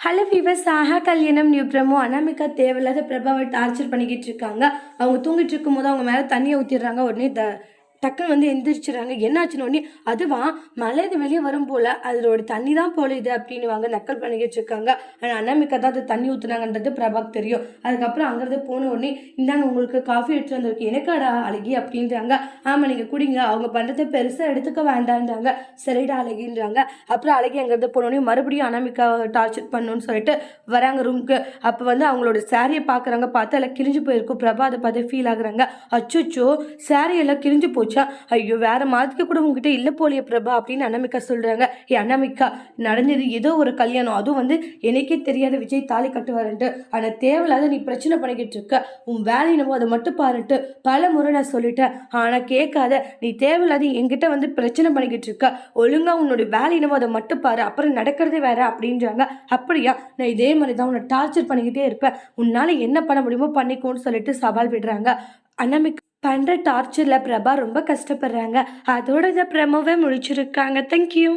Hello fever Saha கல்யாணம் new promo Anamika தேவையில்லாத பிரபாவை torture பண்ணிக்கிட்டு இருக்காங்க. அவங்க தூங்கிட்டு இருக்கும்போது அவங்க மேலே தண்ணியை ஊற்றிடுறாங்க உடனே த டக்குன்னு வந்து எந்திரிச்சிடுறாங்க. என்னாச்சுன்னு அதுவான் அதுவா வெளியே வரும் போல் அதோட தண்ணி தான் போல இது அப்படின்னு வாங்க நக்கல் பண்ணி வச்சுருக்காங்க ஆனால் அனாமிகா தான் அது தண்ணி ஊற்றுனாங்கன்றது பிரபாக்கு தெரியும். அதுக்கப்புறம் அங்கேருந்து போன உடனே இந்தாங்க உங்களுக்கு காஃபி எடுத்து வந்திருக்கு எனக்காடா அழகி அப்படின்றாங்க. ஆமாம் நீங்கள் குடிங்க அவங்க பண்ணுறதை பெருசாக எடுத்துக்க வேண்டான்றாங்க. சரிடா அழகின்றாங்க. அப்புறம் அழகி அங்கேருந்து போனோடனே மறுபடியும் அனாமிக்கா டார்ச்சர் பண்ணணும்னு சொல்லிட்டு வராங்க ரூமுக்கு அப்போ வந்து அவங்களோட சாரியை பார்க்குறாங்க பார்த்து எல்லாம் கிழிஞ்சு போயிருக்கும். பிரபா அதை பார்த்து ஃபீல் ஆகுறாங்க. அச்சோச்சோ சாரி எல்லாம் கிழிஞ்சு போச்சு. ஐயோ வேற மாதிரி கூட உங்ககிட்ட இல்லை போலிய பிரபா அப்படின்னு அனாமிகா சொல்கிறாங்க ஏ அனாமிகா நடந்தது ஏதோ ஒரு கல்யாணம். அதுவும் வந்து எனக்கே தெரியாத விஜய் தாலி கட்டுவாருன்ட்டு. ஆனால் தேவையில்லாத நீ பிரச்சனை பண்ணிக்கிட்டு இருக்க. உன் வேலை என்னவோ அதை மட்டும் பாருன்ட்டு பல முறை நான் சொல்லிட்டேன். ஆனால் கேட்காத நீ தேவையில்லாத என்கிட்ட வந்து பிரச்சனை பண்ணிக்கிட்டு இருக்க. ஒழுங்கா உன்னோட வேலை என்னவோ அதை மட்டும் பாரு. அப்புறம் நடக்கிறதே வேற அப்படின்றாங்க. அப்படியா? நான் இதே மாதிரி தான் உன்னை டார்ச்சர் பண்ணிக்கிட்டே இருப்பேன். உன்னால் என்ன பண்ண முடியுமோ பண்ணிக்கோன்னு சொல்லிட்டு சவால் விடுறாங்க. அன்னமிக்கு பண்ணுற டார்ச்சரில் பிரபா ரொம்ப கஷ்டப்படுறாங்க. அதோட இந்த பிரமோவை முடிச்சிருக்காங்க. தேங்க்யூ